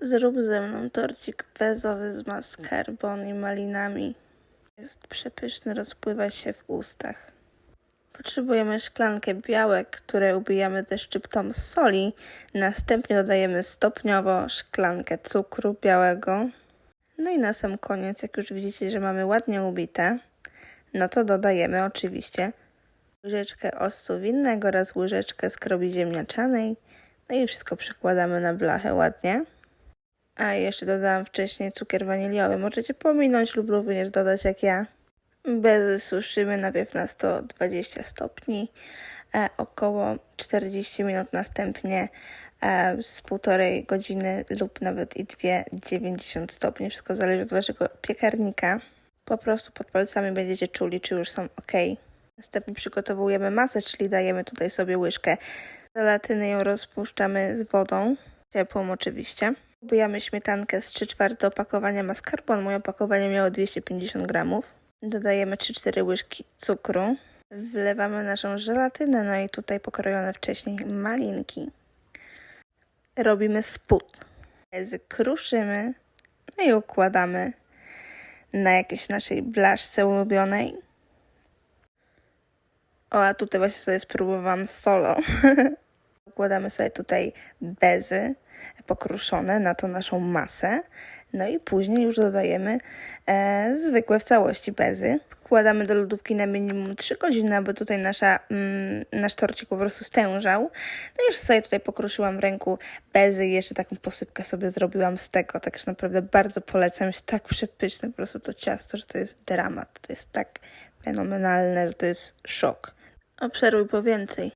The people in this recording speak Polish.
Zrób ze mną torcik bezowy z mascarpone i malinami. Jest przepyszny, rozpływa się w ustach. Potrzebujemy szklankę białek, które ubijamy ze szczyptą soli. Następnie dodajemy stopniowo szklankę cukru białego. No i na sam koniec, jak już widzicie, że mamy ładnie ubite, no to dodajemy oczywiście łyżeczkę octu winnego oraz łyżeczkę skrobi ziemniaczanej. No i wszystko przekładamy na blachę ładnie. A jeszcze dodałam wcześniej cukier waniliowy. Możecie pominąć lub również dodać jak ja. Bezy suszymy najpierw na 120 stopni, e, około 40 minut następnie e, z półtorej godziny lub nawet i dwie 90 stopni. Wszystko zależy od waszego piekarnika. Po prostu pod palcami będziecie czuli, czy już są ok. Następnie przygotowujemy masę, czyli dajemy tutaj sobie łyżkę żelatyny, ją rozpuszczamy z wodą, ciepłą oczywiście. Ubijamy śmietankę z 3 czwarte opakowania mascarpone. Moje opakowanie miało 250 gramów. Dodajemy 3-4 łyżki cukru. Wlewamy naszą żelatynę, no i tutaj pokrojone wcześniej malinki. Robimy spód. Kruszymy, no i układamy na jakiejś naszej blaszce ulubionej. O, a tutaj właśnie sobie spróbowałam solo. Układamy sobie tutaj bezy pokruszone na tą naszą masę. No i później już dodajemy e, zwykłe w całości bezy. Wkładamy do lodówki na minimum 3 godziny, aby tutaj nasza, mm, nasz torcik po prostu stężał. No i jeszcze sobie tutaj pokruszyłam w ręku bezy i jeszcze taką posypkę sobie zrobiłam z tego. Także naprawdę bardzo polecam. Jest tak przepyszne po prostu to ciasto, że to jest dramat. To jest tak fenomenalne, że to jest szok. Obserwuj po więcej.